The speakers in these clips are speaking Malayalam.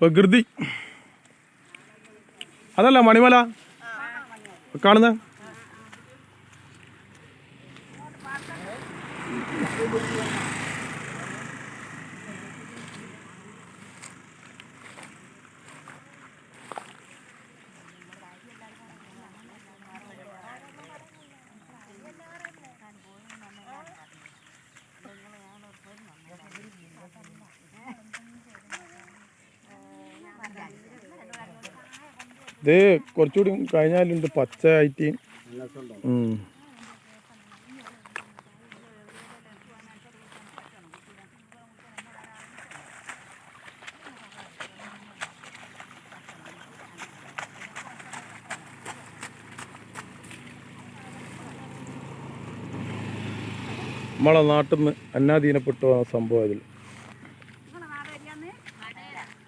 പ്രകൃതി. അതല്ല മണിമല. കാണുന്ന? ഇത് കുറച്ചുകൂടി കഴിഞ്ഞാലുണ്ട് പച്ച ആയിട്ട്. നമ്മളെ നാട്ടിൽ നിന്ന് അന്നാധീനപ്പെട്ടു വന്ന സംഭവം അതിൽ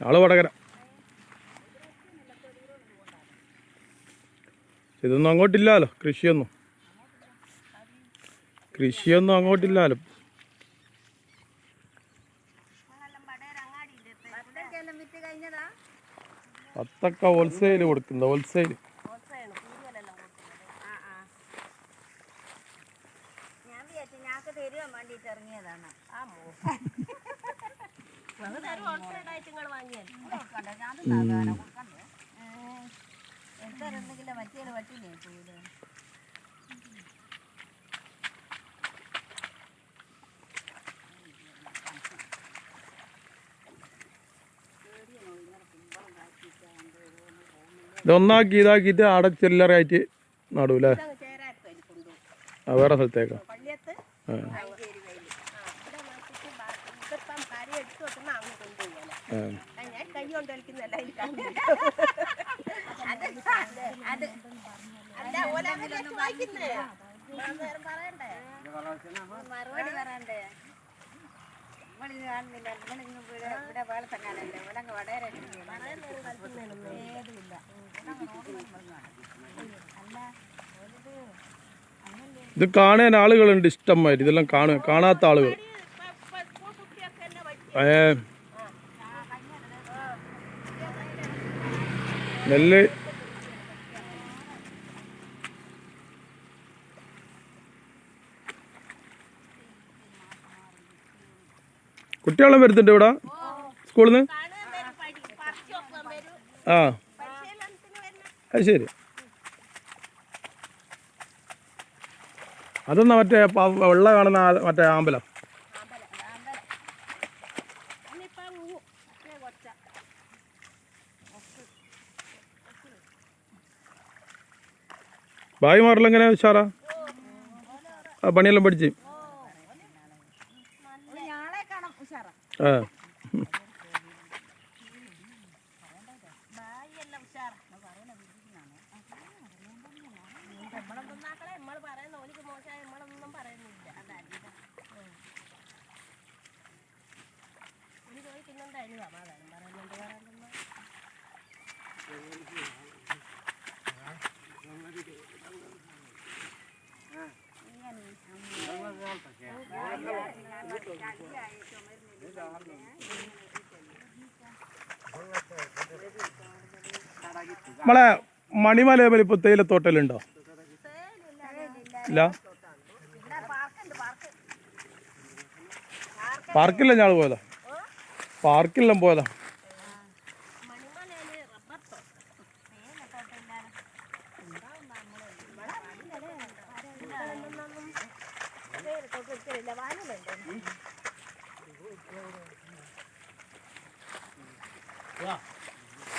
ആൾ വടകര ഇതൊന്നും അങ്ങോട്ടില്ലാലോ. കൃഷിയൊന്നും. കൃഷിയൊന്നും അങ്ങോട്ടില്ലാലോ. പത്തക്ക ഹോൾസെയിൽ കൊടുക്കുന്ന ഹോൾസെയിൽ ഞാൻ എടുത്തരണ്ടെങ്കിലോ മറ്റേ വട്ടില്ലേ പോയത് ഇതൊന്നാക്കി ഇതാക്കിയിട്ട് ആടെ ചില്ലറായിട്ട് കൊണ്ടു ആ വേറെ സ്ഥലത്തേക്കാ. ആ. കൊണ്ട് കളിക്കുന്നല്ല മറുപടി പറയണ്ടേ കാണുന്നില്ല ഇവിടെ ഇവിടെ ഏതുമില്ല ഇത് കാണാൻ ആളുകളുണ്ട് ഇഷ്ടം മാതിരി ഇതെല്ലാം കാണാത്ത ആളുകൾ ഏ നെല്ല്. കുട്ടികളും വരുന്നുണ്ട് ഇവിടെ? സ്കൂളിൽ നിന്ന് ആ. അത് ശരി. അതെന്നാ മറ്റേ വെള്ള കാണുന്ന മറ്റേ ആമ്പലം? ഭായിമാരെല്ലാം എങ്ങനെ ഉഷാറാ? ആ പണിയെല്ലാം പഠിച്ച്. ആ. നമ്മളെ മണിമല ഇപ്പൊ തേയിലത്തോട്ടലുണ്ടോ ഇല്ല? പാർക്കില്ല ഞാൻ പോയതാ? പാർക്കില്ല പോയതാ?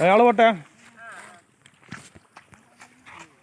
അയാൾ പോട്ടെ.